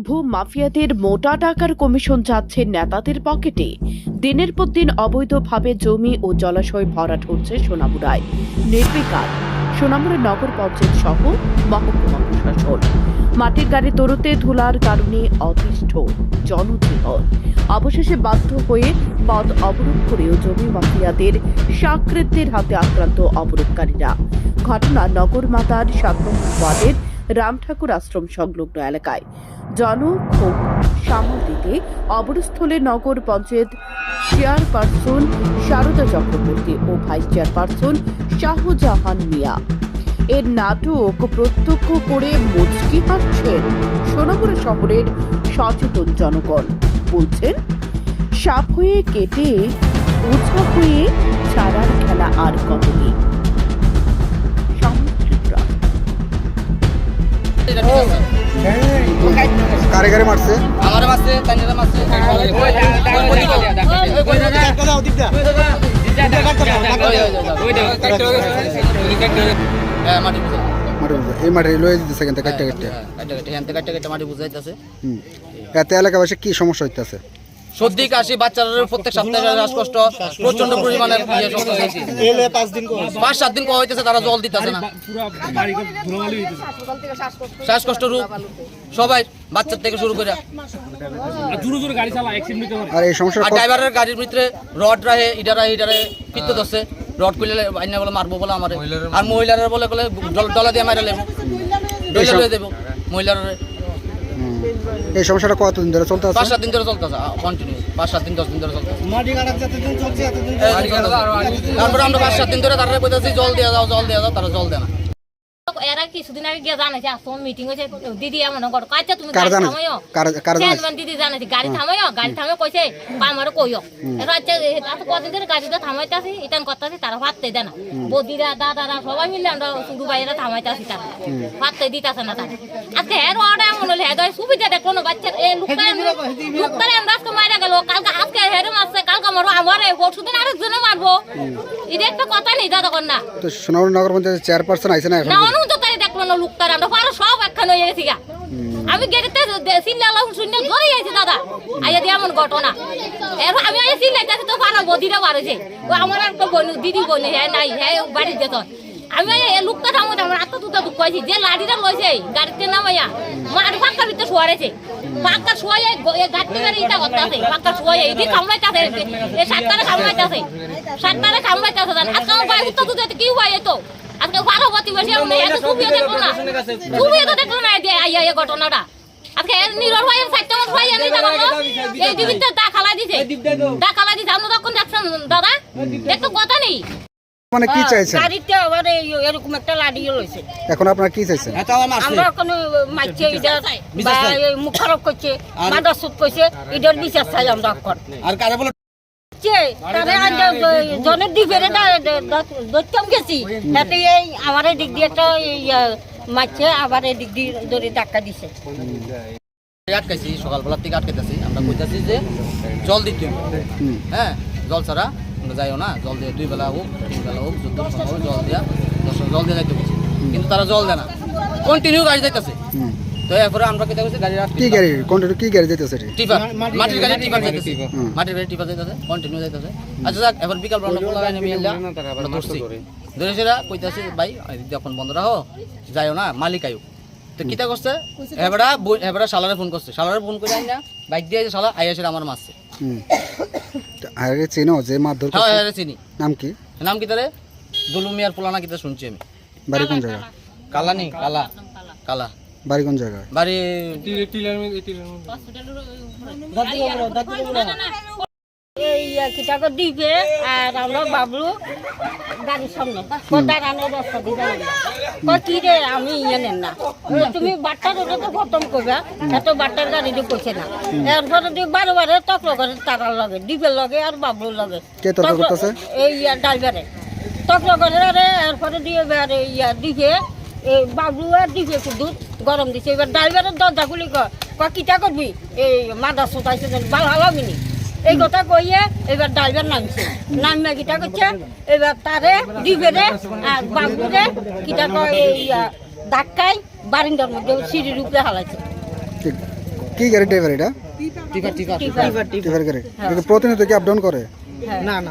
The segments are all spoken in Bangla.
ভূ মাফিয়াদের মোটা টাকার কমিশন যাচ্ছে নেতাদের পকেটে। দিনের পর দিন অবৈধভাবে জমি ও জলাশয় ভরাট হচ্ছে সোনামুড়ায়। নির্বিকার। সোনামুড়া নগর পঞ্চায়েত সহ মহকুমা প্রশাসন। মাটির গাড়ি তরুতে ধুলার কারণে অতিষ্ঠ জনজীবন। অবশেষে বাধ্য হয়ে পথ অবরোধ করেও জমি মাফিয়াদের সাকৃত্যের হাতে আক্রান্ত অবরোধকারীরা। ঘটনা নগরমাতার সাত নম্বর ওয়ার্ডের রাম ঠাকুর আশ্রম সংলগ্ন এলাকায়। জনক্ষোভ সামাল দিতে অবরস্থলে নগর পঞ্চায়েত চেয়ারপারসন শারদা চক্রবর্তী ও ভাইস চেয়ারপারসন শাহজাহান মিয়া। এর নাটক প্রত্যক্ষ করে মুচকি হাসছেন সোনাপুরা শহরের সচেতন জনগণ। বলছেন, সাপ হয়ে কেটে, ওঝা হয়ে ছাড়ার খেলা আর কতদিন কারে কারে মারছে আমার এই মাঠে লয়ে দিতেছে কিন্তু কাটতে কাটতে হ্যাঁ মাটি বুঝাইতেছে এতে এলাকাবাসী কি সমস্যা হইতেছে সর্দি কাশি বাচ্চাদের প্রত্যেক সপ্তাহে শ্বাসকষ্ট প্রচণ্ড পরিমাণে ইয়ে পাঁচ সাত দিন কো হইতেছে তারা জল দিতেছে না। শ্বাসকষ্ট রূপ সবাই বাচ্চার থেকে শুরু করে। আর এই সমস্যা ড্রাইভারের গাড়ির ভিতরে রড রাহে ইডারা ইডারে পিত্ত ধরছে রড খুলে আইনা বলে মারবো বলে আমারে। আর মহিলারা বলে বলে ডল- দিয়ে মারা লেবো। ডলে দেবো। মহিলারা এই সমস্যাটা কতদিন ধরে চলতে পাঁচ আছে? সাত দিন ধরে চলতেছে কন্টিনিউ পাঁচ সাত দিন দশ দিন ধরে চলতে তারপরে আমরা পাঁচ সাত দিন ধরে তারা কইতাছি জল দিয়ে দাও জল দিয়ে দাও তারা জল দেয় না। এরা কিছুদিন আগে গিয়ে জানাইছে আসুন মিটিং হয়েছে দিদি এমন কর। তুমি? কার গাড়ি? থামাইও? চেয়ারম্যান দিদি জানাইছে গাড়ি থামাইও গাড়ি থামাই কইছে আমার কইও। এরা আচ্ছা কদিন ধরে গাড়িটা থামাইতাছি ইতান করতাছি তারা ভাততে দেয় না। বদিরা দাদারা সবাই মিলে আমরা শুরু বাইরে তারা। দিতাছে না তারা। আজকে হের অর্ডার এমন হলে হের সুবিধা দেখল না বাচ্চার এই লুকটা লুকটারে আমরা আজকে মারা গেল। কালকে আজকে হেরে মারছে কালকে মারো আমারে পরশুদিন আরেকজনে মারবো। এটা একটা কথা নেই দাদা কন্যা। তো সোনার নগর পঞ্চায়েত চেয়ারপারসন আইছে না এখন? হয়ে আমি দাদা আইয়া দিয়ে এমন ঘটনা এর আমি আইয়া সিল্লাইতেছি তো আমার একটা দিদি বোন হ্যাঁ নাই হ্যাঁ বাড়ির যেত আমি লোকটা থামো আমার আত্মা তুতা দুঃখ হয়েছি যে লাঠিটা লইছে গাড়িতে নামাইয়া মার পাক্কার ভিতরে শোয়ারেছে পাক্কা শোয়াই গাড়িতে গাড়ি ইটা করতেছে পাক্কা শোয়াই এদিকে কামড়াইতেছে এই সাতটারে কামড়াইতেছে সাতটারে কামড়াইতেছে আজকে আমার ভাই উত্তর কি হয় তো আজকে বারো বতি বসে আমরা এত দেখল না। ছবিও তো দেখল। না এই আইয়া এই ঘটনাটা। আজকে নিরর ভাইয়ের সাইডটা আমার ভাই আনি যাব এই দিবিতে দা খালাই দিছে। দা খালাই দিছে। আমরা তখন দেখছেন দাদা একটু কথা নেই। মানে কি চাইছেন? গাড়িতে আবার এই এরকম একটা লাড়িয়ে লইছে। এখন আপনারা কি চাইছেন? আমরা কোনো মাইছে বা এই মুখারক করছে মাদার সুদ করছে ইডার বিচার চাই আমরা আর কারে বলে? যে তারে জনের দিবেরে দৈত্যম গেছি। তাতে এই আমার দিক দিয়ে একটা মারছে আবার এই দিক দিয়ে ধরে ধাক্কা দিছে। আটকাইছি সকালবেলার থেকে আটকাইতেছি। আমরা কইতাছি যে জল দিতে হ্যাঁ জল ছাড়া আমরা যাইও না। জল দিয়ে দুই বেলা হোক তিন বেলা হোক সময় জল দিয়া জল দিয়ে যাইতে বলছি। কিন্তু তারা জল দেয় না। কন্টিনিউ গাড়ি যাইতেছে। তো এরপরে আমরা কি দেখছি? গাড়ি কি গাড়ি? কোনটা কি গাড়ি যেতেছে টিপার। মাটির গাড়ি টিপার যাইতেছে। মাটির গাড়ি টিপার যাইতেছে কন্টিনিউ যাইতেছে। আচ্ছা যাক এবার বিকাল আমরা পোলা গাড়ি নেমে ধরছি। ধরে সেটা কইতাছি ভাই বন্ধ রাখো যাইও না মালিক আয়ু তো কিতা করছে? এবারা এবারা শালারে ফোন করছে। শালারে ফোন করে আই না বাইক দিয়ে শালা আই আসে আমার মারছে। যে মারধর হ্যাঁ করছে। হ্যাঁ চিনি। নাম কি? নাম কি তারে? দুলুমিয়ার পোলানা কিতা শুনছি আমি। বাড়ি কোন জায়গা? কালা নি কালা। কালা। বাড়ি কোন জায়গায়? বাড়ি এই কিটাকে দিবে আর আমরা বাবলু গাড়ির সামনে। দাঁড়ানোর রাস্তা দিয়ে কি রে আমি ইয়ে নেন না। তুমি বাট্টার ওটা তো খতম করবে এত বাট্টার গাড়ি দিয়ে করছে না। এরপরে দিয়ে বারে বারে তকল করে তারার লগে ডিপের লগে আর বাবলুর লগে? এই ড্রাইভারে। তকল করে এরপরে দিয়ে ইয়া দিবে এই বাবলু আর দিবে শুধু গরম দিছে। এবার ড্রাইভারের দরজা খুলি কয় কয় কিটা করবি? এই মাদা সোতাইছে ভালো হলাবিনি এই কথা কইয়ে এবার ড্রাইভার নামছে। নামে কিটা করছে এবার তারে ডিবেরে আর বাবুরে কিটা কয় এই ধাক্কায় বারিন্দার মধ্যে সিঁড়ির উপরে হালাইছে। কি গাড়ি ড্রাইভার এটা? গাড়ি। প্রতিনিয়ত কি আপ ডাউন করে? না না।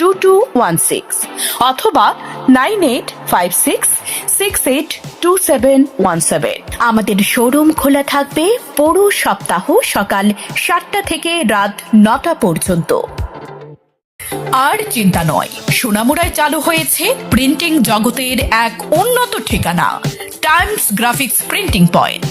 two two one six অথবা nine eight five six six eight two seven one seven আমাদের শোরুম খোলা থাকবে পুরো সপ্তাহ সকাল সাতটা থেকে রাত নটা পর্যন্ত। আর চিন্তা নয়, সোনামুড়ায় চালু হয়েছে প্রিন্টিং জগতের এক উন্নত ঠিকানা টাইমস গ্রাফিক্স প্রিন্টিং পয়েন্ট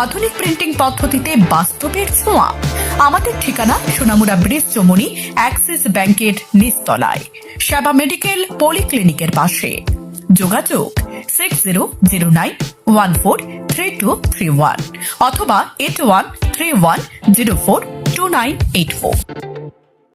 আধুনিক প্রিন্টিং পদ্ধতিতে বাস্তবের ছোঁয়া। আমাদের ঠিকানা সোনামুড়া ব্রিজ চমনি, অ্যাক্সিস ব্যাংকের নিচতলায়। সেবা মেডিকেল পলিক্লিনিকের পাশে। যোগাযোগ six zero zero nine one four three two three one অথবা eight one three one zero four two nine eight four